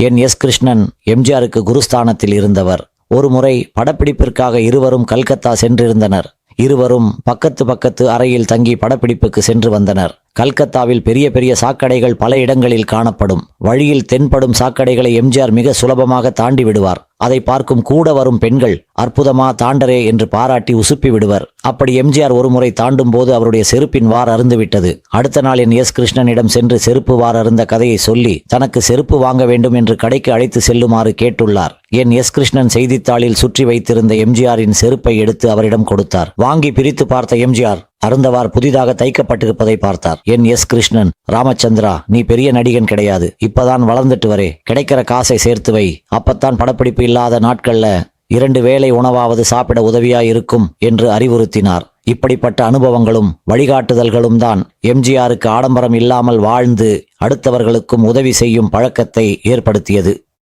N S Krishnan எம்ஜிஆருக்கு குருஸ்தானத்தில் இருந்தவர். ஒருமுறை படப்பிடிப்பிற்காக இருவரும் கல்கத்தா சென்றிருந்தனர். இருவரும் பக்கத்து பக்கத்து அறையில் தங்கி படப்பிடிப்புக்கு சென்று வந்தனர். கல்கத்தாவில் பெரிய பெரிய சாக்கடைகள் பல இடங்களில் காணப்படும். வழியில் தென்படும் சாக்கடைகளை எம்ஜிஆர் மிக சுலபமாக தாண்டி விடுவார். அதை பார்க்கும் கூட வரும் பெண்கள் அற்புதமா தாண்டரே என்று பாராட்டி உசுப்பி விடுவர். அப்படி எம்ஜிஆர் ஒருமுறை தாண்டும் போது அவருடைய செருப்பின் வார் அருந்துவிட்டது அடுத்த நாள் என் எஸ். கிருஷ்ணனிடம் சென்று செருப்பு வார் அருந்த கதையை சொல்லி தனக்கு செருப்பு வாங்க வேண்டும் என்று கடைக்கு அழைத்து செல்லுமாறு கேட்டுள்ளார். N S. கிருஷ்ணன் செய்தித்தாளில் சுற்றி வைத்திருந்த எம்ஜிஆரின் செருப்பை எடுத்து அவரிடம் கொடுத்தார். வாங்கி பிரித்து பார்த்த எம்ஜிஆர் அருந்தவார் புதிதாக தைக்கப்பட்டிருப்பதை பார்த்தார். N S. கிருஷ்ணன் ராமச்சந்திரா நீ பெரிய நடிகன் கிடையாது. இப்பதான் வளர்ந்துட்டு வரே. கிடைக்கிற காசை சேர்த்து வை. அப்பத்தான் படப்பிடிப்பு இல்லாத நாட்கள்ல இரண்டு வேளை உணவாவது சாப்பிட உதவியா இருக்கும் என்று அறிவுறுத்தினார். இப்படிப்பட்ட அனுபவங்களும் வழிகாட்டுதல்களும் தான் எம்ஜிஆருக்கு ஆடம்பரம் இல்லாமல் வாழ்ந்து அடுத்தவர்களுக்கும் உதவி செய்யும் பழக்கத்தை ஏற்படுத்தியது.